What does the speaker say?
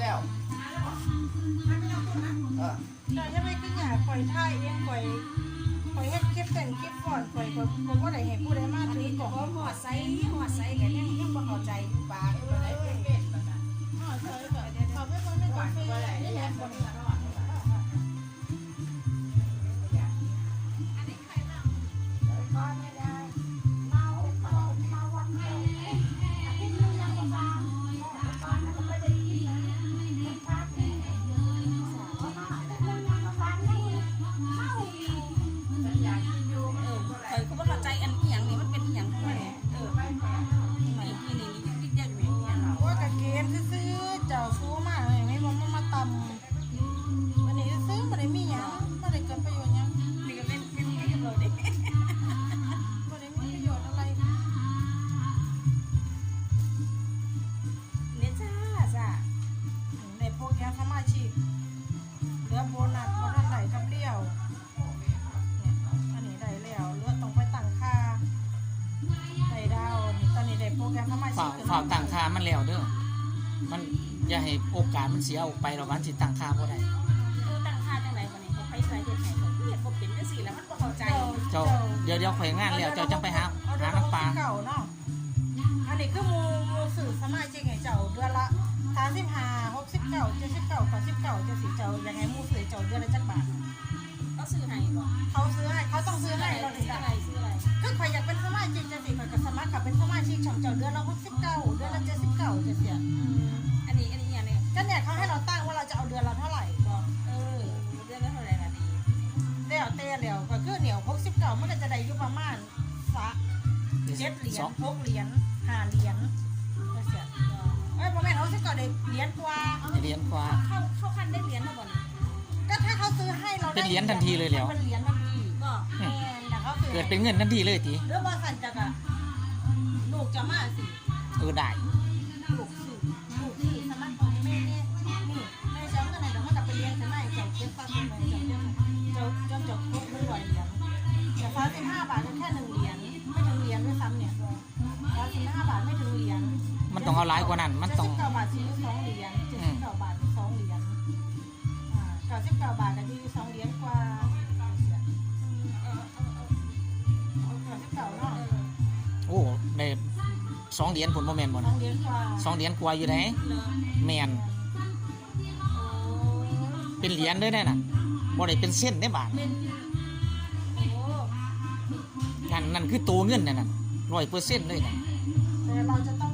แล้วแต่ยังไม่ขึ้นหยาล่อยท่าเองปล่อยปล่อยให้คลิปแต่งคลิปก่อนข่อยข่อยข่อยบ่ได้เห็นผู้ใดมาอันถืนี้อก็หอดไซหอดไซกันยังยังบ่เข้าใจปากเลย อ้าวเธอก็ขอไปคนนึงก่อนไปนี่แหละ ในโปรแกรมสมาชิกเหลือโบนัสโบนัสไหลกับเลี้ยวเนี่ยอันนี้ได้แล้วเหลือต้องไปตั้งค่าได้ดาวนี่ตอนนี้ได้โปรแกรมสมาชิฝ่ากฝ่ากต่างค่ามันแล้วเด้อ มันอย่าให้โอกาสมันเสียออกไปหรอกวันสิต่างค่าบ่ได้ เออตั้งค่าจังไดบ่นี่ให้ไผใส่เฮ็ดให้ก็เฮ็ดบ่เป็นจังซี่แล้วมันบ่เข้าใจ เจ้าเดี๋ยวเดี๋ยวข่อยงานแล้วเจ้าจังไปหาหาน้ำปลาเก่าเนาะอันนี้คือหมูหมูสื่อสมาชิกให้เจ้าเดือนละ เก้าเจ็ดสิบเก้าแปดสิบเก้าเจ็ดสิบเจ้ายังไงหมูสื่อเจ้าเดือนละจักบาทก็ซื้อให้บ่เขาซื้อให้เขาต้องซื้ซื้ออให้ให้เราเราถึซื้งอจะอะไรซื้ออะไรคือใครอยากเป็นสมาชิกจะสิข่อยก็สมัครกับเป็นสมาชิกช่องเจ้าเดือนละหกสิบเก้าเดือนละเจ็ดสิบเก้าจะเสียอันนี้อันนี้อย่างนี้ก็เนี่ยเขาให้เราตั้งว่าเราจะเอาเดือนละเท่าไหร่บอกเออเดือนละเท่าไหร่ล่ะดีเดี๋ยวเต้เดี๋ยวก็คือเหนียวหกสิบเก้ามันก็จะได้อยู่ประมาณสะเจ็ดเหรียสญองหกเหรียญห้าเหรียญจะเสีย เอ้ยประมาณเขาสิก็ได้เหรียญกว่า เหรียญกว่า เข้าเข้าขั้นได้เหรียญแล้วบ่นี่ก็ถ้าเขาซื้อให้เราได้เป็นเหรียญทันทีเลยแล้วเป็นเหรียญทันทีก็แม่นแต่เขาซื้อเกิดเป็นเงินทันทีเลยทีหรือว่าสันจะกะลูกจะมาสิเออได้ลูกสื่อลูกสื่อสมัครของแม่เนี่ยนี่แม่จะเอาเงินไหนเดี๋ยวมันกลับไปเรียนจะไหนเจ้าเก็บตังค์ไปเจ้าเจ้าเจ้าเจ้าครบด้วยเหรียญแต่ฟ้าสิบห้าบาทก็แค่หนึ่งเหรียญไม่ถึงเหรียญด้วยซ้ำเนี่ยฟ้าสิบห้าบาทไม่ถึงเหรียญมันต้องเอาหลายกว่านั้น มันต้องเจ็ดสิบเก้าบาทซื้อสอง สองเหรียญผลบ่แม่นบ่สอนะงเหรียญกว่าสองเหรียญกว่าอยู่ไหนเลอแม่นโอ้เป็นเหรียญเลยได้น่ะบ่ได้เป็นเส้นได้บาท เป็นโอ้นั่นนั่นคือตัวเงินนั่นน่ะ100%เลยน่ะแต่เราจะต้อง